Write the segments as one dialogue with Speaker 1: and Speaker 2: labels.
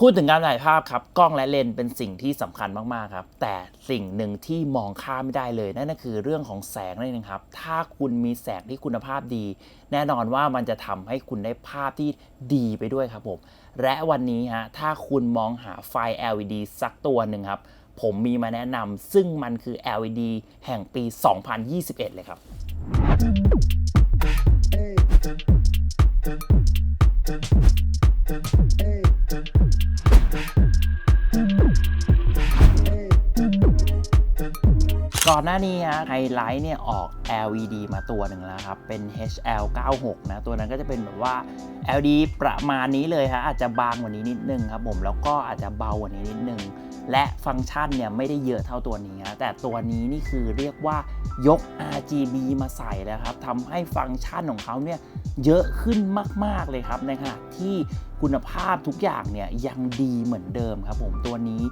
Speaker 1: พูดถึงการถ่ายภาพครับ กล้องและเลนส์เป็นสิ่งที่สำคัญมากๆครับ แต่สิ่งหนึ่งที่มองข้ามไม่ได้เลย นั่นก็คือเรื่องของแสงนั่นเองครับ ถ้าคุณมีแสงที่คุณภาพดี แน่นอนว่ามันจะทำให้คุณได้ภาพที่ดีไปด้วยครับผมและวันนี้ฮะถ้าคุณมองหาไฟ LED สักตัวหนึ่งครับ ผมมีมาแนะนำซึ่งมันคือ LED แห่งปี 2021 เลยครับ อนหน้านี้ฮะไฮไลท์เนี่ยออก LED มาตัวหนึ่งแล้วครับ เป็น HL96 นะ ตัวนั้นก็จะเป็นแบบว่า LED ประมาณนี้เลยฮะอาจจะบางกว่านี้นิดนึงครับผม แล้วก็อาจจะเบากว่านี้นิดนึง และฟังก์ชันเนี่ยไม่ได้เยอะเท่าตัวนี้ฮะแต่ตัวนี้นี่คือเรียกว่ายก RGB มาใส่แล้วครับทำให้ฟังก์ชันของเขาเนี่ยเยอะขึ้นมาก ๆ เลยครับในขณะที่คุณภาพทุกอย่างเนี่ยยังดีเหมือนเดิมครับผมตัวนี้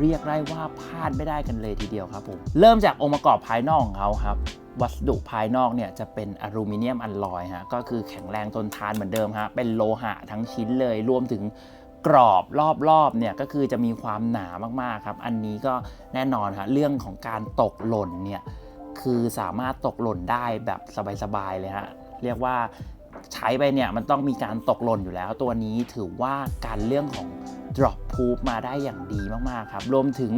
Speaker 1: เรียกได้ว่าพลาดไม่ได้กันเลยทีเดียวครับผมเริ่มจากองค์ประกอบภายนอกของเขาครับวัสดุภายนอกเนี่ยจะเป็นอลูมิเนียมอลลอยฮะก็คือแข็งแรงทนทานเหมือนเดิมฮะเป็นโลหะทั้งชิ้นเลยรวมถึง กรอบรอบๆเนี่ยก็คือจะมีความหนามากๆครับ อันนี้ก็แน่นอนฮะเรื่องของการตกหล่นเนี่ยคือสามารถตกหล่นได้แบบสบายๆเลยฮะเรียกว่าใช้ไปเนี่ยมันต้องมีการตกหล่นอยู่แล้ว ตัวนี้ถือว่าการเรื่องของ drop proof มาได้อย่างดีมากๆครับ รวมถึง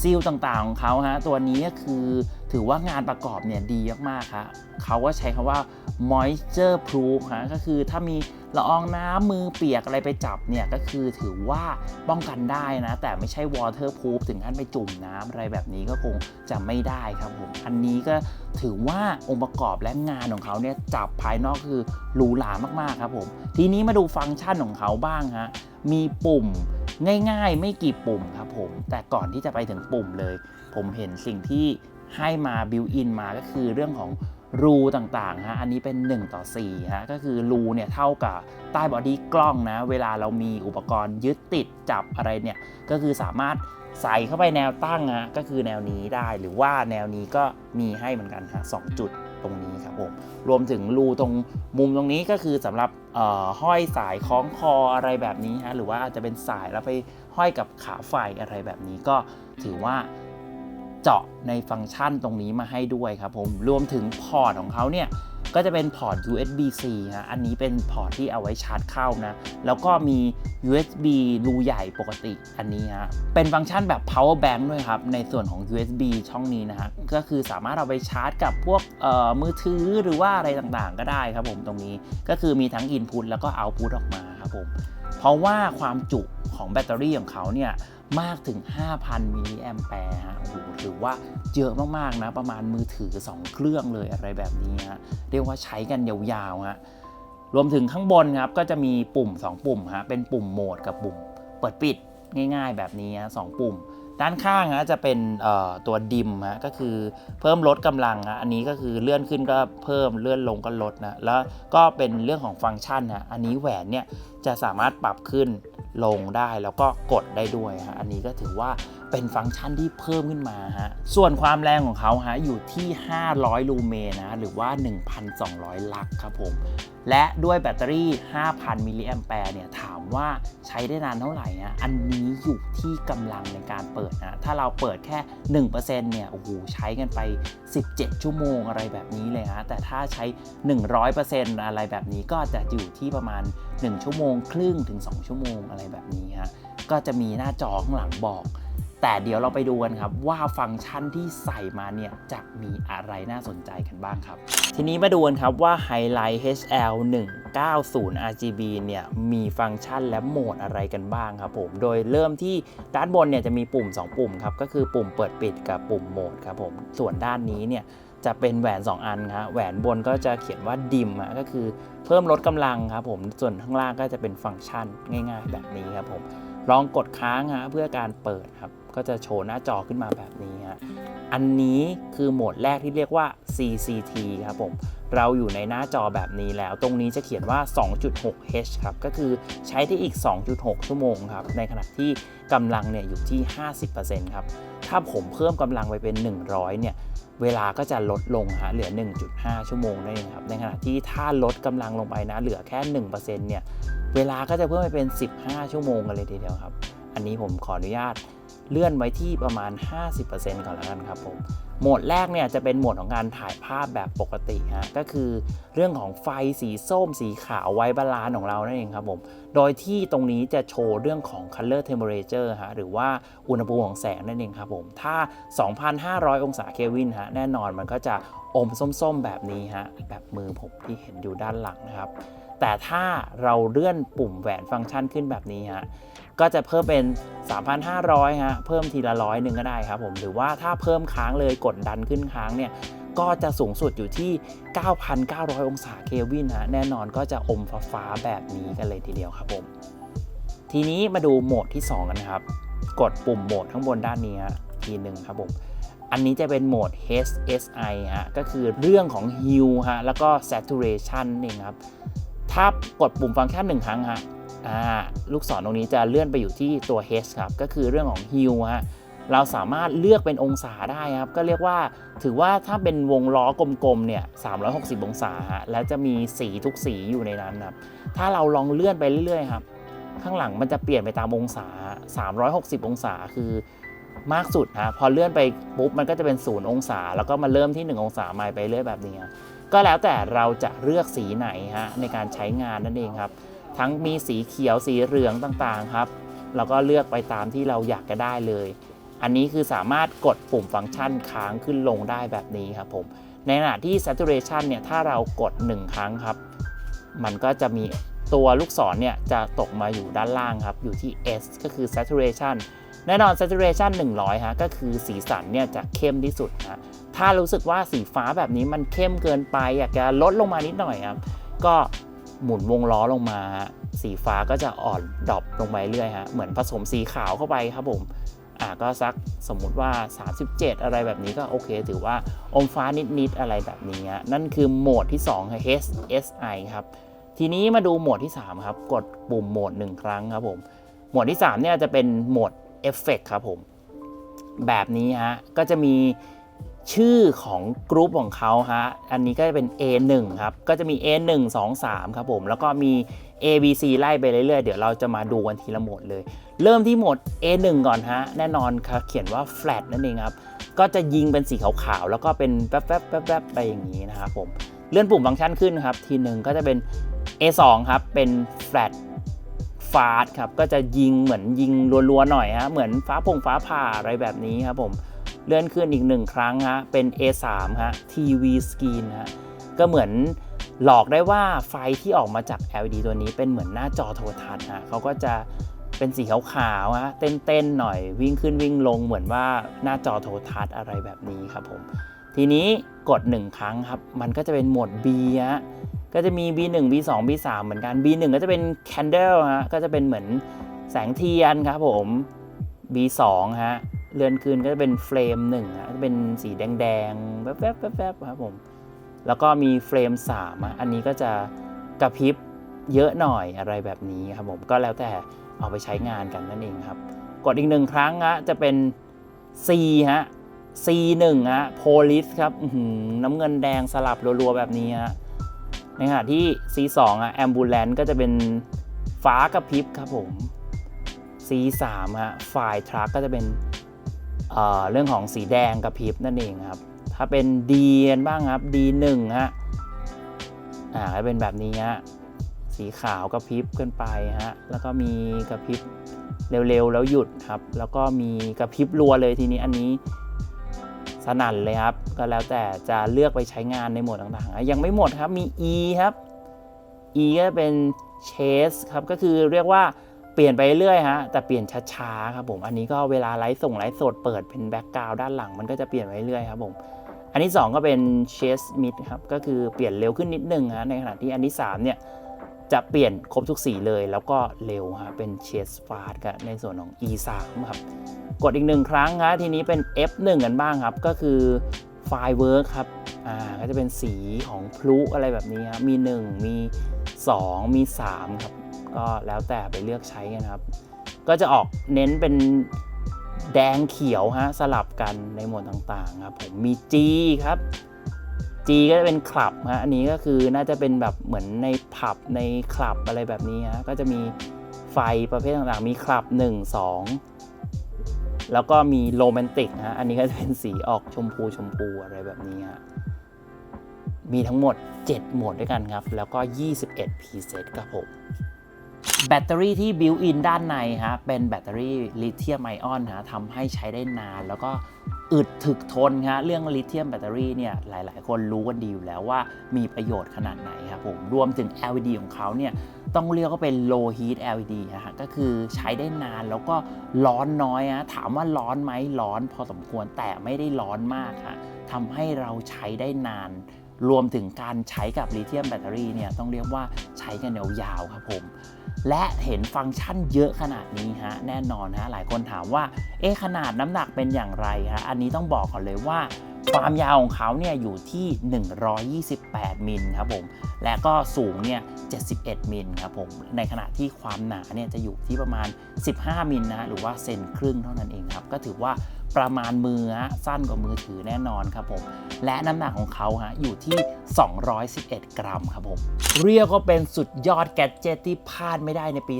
Speaker 1: ซีลต่างๆของเขาฮะตัวนี้ก็คือถือว่างานประกอบเนี่ยดีมากๆครับเขาก็ใช้คำว่า moisture proof ฮะก็คือถ้ามีละอองน้ำมือเปียกอะไรไปจับเนี่ยก็คือถือว่าป้องกันได้นะ แต่ไม่ใช่ water proof ถึงขั้นไปจุ่มน้ำอะไรแบบนี้ก็คงจะไม่ได้ครับผม อันนี้ก็ถือว่าองค์ประกอบและงานของเขาเนี่ยจับภายนอกคือหรูหรามากๆครับผม ทีนี้มาดูฟังก์ชันของเขาบ้างฮะมีปุ่ม ง่ายๆ ไม่กี่ปุ่มครับผม แต่ก่อนที่จะไปถึงปุ่มเลย ผมเห็นสิ่งที่ให้มาบิวอินมาก็คือเรื่องของรูต่างๆฮะ อันนี้เป็น 1 ต่อ4ฮะ ก็คือรูเนี่ยเท่ากับใต้บอดี้กล้องนะ เวลาเรามีอุปกรณ์ยึดติดจับอะไรเนี่ย ก็คือสามารถใส่เข้าไปแนวตั้งฮะ ก็คือแนวนี้ได้ หรือว่าแนวนี้ก็มีให้เหมือนกันฮะสองจุด ตรงนี้ครับผมรวมถึงรูตรงมุมตรงนี้ก็คือสำหรับห้อยสายคล้องคออะไรแบบนี้ฮะหรือว่าอาจจะเป็นสายแล้วไปห้อยกับขาไฟอะไรแบบนี้ก็ถือว่าเจาะในฟังก์ชันตรงนี้มาให้ด้วยครับผมรวมถึงพอร์ตของเขาเนี่ยก็จะเป็นพอร์ต USB-C ฮะอันนี้เป็นพอร์ตที่เอาไว้ชาร์จเข้านะ แล้วก็มี USB รูใหญ่ปกติอันนี้ฮะ เป็นฟังก์ชันแบบ power bank ด้วยครับ ในส่วนของ USB ช่องนี้นะฮะ ก็คือสามารถเอาไปชาร์จกับพวกมือถือหรือว่าอะไรต่างๆ ก็ได้ครับผมตรงนี้ ก็คือมีทั้ง input แล้วก็ output ออกมาครับผม เพราะว่าความจุของแบตเตอรี่ของเขาเนี่ยมากถึง 5,000 มิลลิแอมแปร์ฮะ โอ้โหถือว่าเยอะมากๆนะ ประมาณมือถือ 2 เครื่องเลยอะไรแบบนี้ฮะ เรียกว่าใช้กันยาวๆฮะ รวมถึงข้างบนครับก็จะมีปุ่ม 2 ปุ่มฮะเป็นปุ่มโหมดกับปุ่ม เปิดปิดง่าย ๆ แบบนี้ฮะสองปุ่ม ด้านข้างฮะจะเป็นตัวดิมฮะก็คือเพิ่มลดกำลังฮะอันนี้ก็คือเลื่อนขึ้นก็เพิ่มเลื่อนลงก็ลดนะแล้วก็เป็นเรื่องของฟังก์ชันฮะอันนี้แหวนเนี่ยจะสามารถปรับขึ้นลงได้แล้วก็กดได้ด้วยฮะอันนี้ก็ถือว่าเป็นฟังก์ชันที่เพิ่มขึ้นมาฮะส่วนความแรงของเขาฮะอยู่ที่ 500 ลูเมนนะหรือว่า 1,200 ลักครับผม และด้วยแบตเตอรี่ 5,000 มิลลิแอมแปร์เนี่ยถามว่าใช้ได้นานเท่าไหร่นะอันนี้อยู่ที่กำลังในการเปิดนะถ้าเราเปิดแค่ 1%เนี่ยโอ้โหใช้กันไป 17 ชั่วโมงอะไรแบบนี้เลยฮะแต่ถ้าใช้ 100%อะไรแบบนี้ก็จะอยู่ที่ประมาณ 1 ชั่วโมงครึ่งถึง 2 ชั่วโมงอะไรแบบนี้ฮะก็จะมีหน้าจอข้างหลังบอก แต่เดี๋ยวเราไปดูกันครับว่าฟังก์ชันที่ใส่มาเนี่ยจะมีอะไรน่าสนใจกันบ้างครับ ทีนี้มาดูกันครับว่า Highlight HL 190 RGB เนี่ยมีฟังก์ชันและโหมดอะไรกันบ้างครับผมโดยเริ่มที่ด้านบนเนี่ยจะมีปุ่ม 2 ปุ่มครับก็คือปุ่มเปิดปิดกับปุ่มโหมดครับผมส่วนด้านนี้เนี่ย จะเป็นแหวน 2 อันครับแหวนบนก็จะเขียนว่าดิมก็คือเพิ่มลดกำลังครับผมส่วนข้างล่างก็จะเป็นฟังก์ชันง่าย ๆ แบบนี้ครับผมลองกดค้างฮะเพื่อการเปิดครับก็จะโชว์หน้าจอขึ้นมาแบบนี้ฮะอันนี้คือโหมดแรกที่เรียกว่า CCT ครับผม เราอยู่ในหน้าจอแบบนี้แล้ว ตรงนี้จะเขียนว่า 2.6 H ครับ ก็คือใช้ได้อีก 2.6 ชั่วโมงครับ ในขณะที่กำลังเนี่ยอยู่ที่ 50%ครับ ถ้าผมเพิ่มกำลังไปเป็น 100 เนี่ย เวลาก็จะลดลงฮะ เหลือ 1.5 ชั่วโมงนั่นเองครับ ในขณะที่ถ้าลดกำลังลงไปนะ เหลือแค่ 1%เนี่ย เวลาก็จะเพิ่มไปเป็น 15 ชั่วโมงกันเลยทีเดียวครับ อันนี้ผมขออนุญาต เลื่อนไว้ที่ประมาณ 50%ก่อนแล้วกันครับผมโหมดแรกเนี่ยจะเป็นโหมดของการถ่ายภาพแบบปกติฮะก็คือเรื่องของไฟสีส้มสีขาวไว้บาลานของเรานั่นเองครับผมโดยที่ตรงนี้จะโชว์เรื่องของ color temperature ฮะหรือว่าอุณหภูมิของแสงนั่นเองครับผมถ้า 2,500 องศาเคลวินฮะแน่นอนมันก็จะอมส้มๆแบบนี้ฮะแบบมือผมที่เห็นอยู่ด้านหลังนะครับ แต่ถ้าเราเลื่อนปุ่มแหวนฟังก์ชันขึ้นแบบนี้ฮะก็จะเพิ่มเป็น 3,500 ฮะ เพิ่มทีละร้อยหนึ่งก็ได้ครับผม หรือว่าถ้าเพิ่มค้างเลยกดดันขึ้นค้างเนี่ย ก็จะสูงสุดอยู่ที่ 9,900 องศาเคลวินฮะ แน่นอนก็จะอมฟ้าๆแบบนี้กันเลยทีเดียวครับผม ทีนี้มาดูโหมดที่ 2 กันครับ กดปุ่มโหมดข้างบนด้านนี้ทีหนึ่งครับผม อันนี้จะเป็นโหมด HSI ฮะ ก็คือเรื่องของ Hue ฮะ แล้วก็ Saturation นี่ครับ ถ้ากดปุ่มฟังก์ชันหนึ่งครั้งฮะอ่าลูกศรตรงนี้จะเลื่อนไปอยู่ที่ตัว H ครับ ก็คือเรื่องของ Hue ฮะเราสามารถเลือกเป็นองศาได้ครับ ก็เรียกว่าถือว่าถ้าเป็นวงล้อกลมๆเนี่ย360 องศาฮะแล้วจะมีสีทุกสีอยู่ในนั้นครับ ถ้าเราลองเลื่อนไปเรื่อยๆครับ ข้างหลังมันจะเปลี่ยนไปตามองศา 360 องศาคือมากสุดฮะพอเลื่อนไปปุ๊บมันก็จะเป็น 0 องศา แล้วก็มาเริ่มที่ 1 องศาใหม่ไปเรื่อยแบบนี้ ก็แล้วแต่เราจะเลือกสีไหนฮะในการใช้งานนั่นเองครับ ทั้งมีสีเขียวสีเหลืองต่างๆครับแล้วก็เลือกไปตามที่เราอยากจะได้เลย อันนี้คือสามารถกดปุ่มฟังก์ชันค้างขึ้นลงได้แบบนี้ครับผม ในขณะที่ saturation เนี่ยถ้าเรากด 1 ครั้งครับ มันก็จะมีตัวลูกศรเนี่ยจะตกมาอยู่ด้านล่างครับ อยู่ที่ S ก็คือ saturation แน่นอน saturation 100 ฮะ ก็คือสีสันเนี่ยจะเข้มที่สุดฮะ ถ้ารู้สึกว่าสีฟ้าแบบนี้มันเข้มเกินไป อยากจะลดลงมานิดหน่อยครับ ก็หมุนวงล้อลงมา สีฟ้าก็จะอ่อนดรอปลงไปเรื่อยฮะเหมือนผสมสีขาวเข้าไปครับผมอ่าก็สักสมมุติว่า 37 อะไรแบบนี้ก็โอเค ถือว่าอมฟ้านิด ๆ อะไรแบบนี้ นั่นคือโหมดที่2คือ HSI ครับ ทีนี้มาดูโหมดที่ 3 ครับ กดปุ่มโหมด 1 ครั้งครับผม โหมดที่ 3 เนี่ยจะเป็นโหมดเอฟเฟกครับผม แบบนี้ฮะ ก็จะมี ชื่อของกรุ๊ปของเขาฮะ อันนี้ก็จะเป็น A1 ครับ ก็จะมี A1 2 3 ครับผม แล้วก็มี A B C ไล่ไปเรื่อยๆ เดี๋ยวเราจะมาดูกันทีละหมดเลย เริ่มที่หมด A1 ก่อนฮะ แน่นอนครับเขียนว่า flat นั่นเองครับ ก็จะยิงเป็นสีขาวๆ แล้วก็เป็นแป๊บๆแป๊บๆไปอย่างนี้นะครับผม เลื่อนปุ่มฟังก์ชันขึ้นครับ ทีหนึ่งก็จะเป็น A2 ครับ เป็น flat ฟาสครับ ก็จะยิงเหมือนยิงรัวๆหน่อยฮะ เหมือนฟ้าพงฟ้าผ่าอะไรแบบนี้ครับผม เลื่อนขึ้นอีกหนึ่งครั้งฮะเป็น A3 ฮะ TV Screen ฮะก็เหมือนหลอกได้ว่าไฟที่ออกมาจาก LED ตัวนี้เป็นเหมือนหน้าจอโทรทัศน์ฮะเขาก็จะเป็นสีขาวๆฮะเต้นๆหน่อยวิ่งขึ้นวิ่งลงเหมือนว่าหน้าจอโทรทัศน์อะไรแบบนี้ครับผม ทีนี้กด 1 ครั้งครับ มันก็จะเป็นโหมด B ฮะก็จะมี B1 B2 B3 เหมือนกัน B1 ก็จะเป็น candle ฮะก็จะเป็นเหมือนแสงเทียนครับผม B2 ฮะ เลื่อนขึ้นก็จะเป็นเฟรมหนึ่งฮะจะเป็นสีแดงๆแวบๆแวบๆครับผมแล้วก็มีเฟรม3อะอันนี้ก็จะกระพริบเยอะหน่อยอะไรแบบนี้ครับผมก็แล้วแต่เอาไปใช้งานกันนั่นเองครับ กดอีกหนึ่งครั้งฮะจะเป็น C ฮะ C1 ฮะ Police ครับน้ำเงินแดงสลับรัวๆ แบบนี้ฮะในขณะที่ C2 อะ Ambulance ก็จะเป็นฟ้ากระพริบครับผม C3 ฮะ Fire Truck ก็จะเป็น เเรื่องของสีแดงกระพริบนั่นเองครับ ถ้าเป็น D กันบ้างครับ D1 ฮะอ่าก็เป็นแบบนี้ฮะสีขาวกระพริบขึ้นไปฮะแล้วก็มีกระพริบเร็วๆแล้วหยุดครับ แล้วก็มีกระพริบรัวเลยทีนี้อันนี้สนั่นเลยครับ ก็แล้วแต่จะเลือกไปใช้งานในโหมดต่างๆอะยังไม่หมดครับมี E ครับ E ก็เป็น chase ครับก็คือเรียกว่า เปลี่ยนไปเรื่อยฮะแต่เปลี่ยนช้าๆครับผมอันนี้ก็เวลาไลฟ์ส่งไลฟ์สดเปิดเป็นแบ็กกราวด์ด้านหลังมันก็จะเปลี่ยนไปเรื่อยครับผมอันที่ 2 ก็เป็น chase mid ครับก็คือเปลี่ยนเร็วขึ้นนิดนึงฮะในขณะที่อันที่3เนี่ยจะเปลี่ยนครบทุกสีเลย แล้วก็เร็วฮะเป็น chase fast กับในส่วนของ E3 ครับกดอีกหนึ่งครั้งฮะทีนี้เป็น F1 กันบ้างครับ ก็คือ firework ครับอ่าก็จะเป็นสีของพลุอะไรแบบนี้ครับมี 1 มี 2 มี 3 ครับ ก็แล้วแต่ไปเลือกใช้กันครับ ก็จะออกเน้นเป็นแดงเขียวฮะสลับกันในโหมดต่างๆครับผมมี G ครับ G ก็จะเป็นคลับฮะอันนี้ก็คือน่าจะเป็นแบบเหมือนในผับในคลับอะไรแบบนี้ฮะก็จะมีไฟประเภทต่างๆ มีคลับ 1 2 แล้วก็มีโรแมนติกฮะอันนี้ก็จะเป็นสีออกชมพูชมพูอะไรแบบนี้ฮะมีทั้งหมด7โหมดด้วยกันครับ แล้วก็ 21 preset ครับผม แบตเตอรี่ที่บิวอินด้านในฮะเป็นแบตเตอรี่ลิเธียมไอออนฮะทำให้ใช้ได้นานแล้วก็อึดถึกทนฮะเรื่องลิเธียมแบตเตอรี่เนี่ยหลาย ๆ คนรู้กันดีอยู่แล้วว่ามีประโยชน์ขนาดไหนครับผมรวมถึง LED ของเขาเนี่ยต้องเรียกว่าเป็น low heat LED ฮะก็คือใช้ได้นานแล้วก็ร้อนน้อยฮะถามว่าร้อนไหมร้อนพอสมควรแต่ไม่ได้ร้อนมากฮะทำให้เราใช้ได้นาน รวมถึงการใช้กับลิเธียมแบตเตอรี่เนี่ยต้องเรียกว่าใช้กันยาวๆครับผม และเห็นฟังก์ชันเยอะขนาดนี้ฮะแน่นอนฮะหลายคนถามว่าเอ๊ะขนาดน้ำหนักเป็นอย่างไรฮะอันนี้ต้องบอกก่อนเลยว่า ความยาวของเขาเนี่ยอยู่ที่ 128 มิลครับผมและก็สูงเนี่ย 71 มิลครับผมในขณะที่ความหนาเนี่ยจะอยู่ที่ประมาณ 15 มิลนะฮะหรือว่าเซนครึ่งเท่านั้นเองครับก็ถือว่า ประมาณมือสั้นกว่ามือถือแน่นอนครับผม และน้ำหนักของเขาฮะอยู่ที่ 211 กรัมครับผม เรียกว่าเป็นสุดยอดแกดเจิตที่พลาดไม่ได้ในปี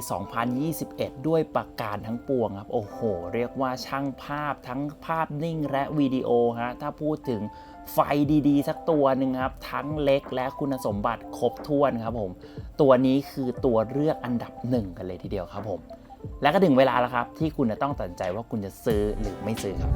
Speaker 1: 2021 ด้วยประการทั้งปวงครับ โอ้โห เรียกว่าช่างภาพทั้งภาพนิ่งและวิดีโอฮะถ้าพูดถึงไฟดีๆ สักตัวหนึ่งครับ ทั้งเล็กและคุณสมบัติครบถ้วนครับผม ตัวนี้คือตัวเลือกอันดับหนึ่งกันเลยทีเดียวครับผม และก็ถึงเวลาแล้วครับ ที่คุณจะต้องตัดใจว่าคุณจะซื้อหรือไม่ซื้อครับ